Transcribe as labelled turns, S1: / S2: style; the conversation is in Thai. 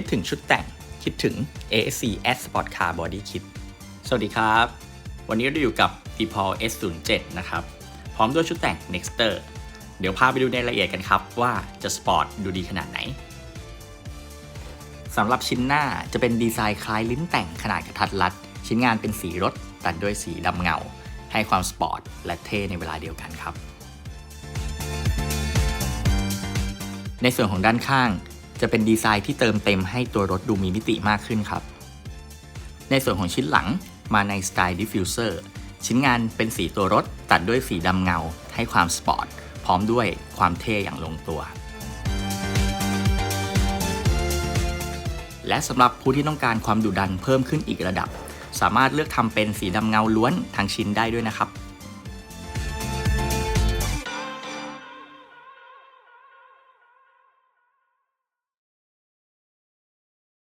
S1: คิดถึงชุดแต่ง คิดถึง ASC S Sport Car Body Kit สวัสดีครับ วันนี้เราอยู่กับ d e p a u l S07 นะครับ พร้อมด้วยชุดแต่ง Nexter เดี๋ยวพาไปดูในรายละเอียดกันครับ ว่าจะสปอร์ตดูดีขนาดไหนสำหรับชิ้นหน้าจะเป็นดีไซน์คล้ายลิ้นแต่งขนาดกระทัดรัด ชิ้นงานเป็นสีรถตัดด้วยสีดำเงา ให้ความสปอร์ตและเท่ในเวลาเดียวกันครับ ในส่วนของด้านข้าง จะเป็นดีไซน์ที่เติมเต็มให้ตัวรถดูมีมิติมากขึ้นครับ ในส่วนของชิ้นหลังมาในสไตล์ดิฟฟิวเซอร์ชิ้นงานเป็นสีตัวรถตัดด้วยสีดำเงา ให้ความสปอร์ตพร้อมด้วยความเท่อย่างลงตัว และสำหรับผู้ที่ต้องการความดุดันเพิ่มขึ้นอีกระดับ สามารถเลือกทำเป็นสีดำเงาล้วนทั้งชิ้นได้ด้วยนะครับ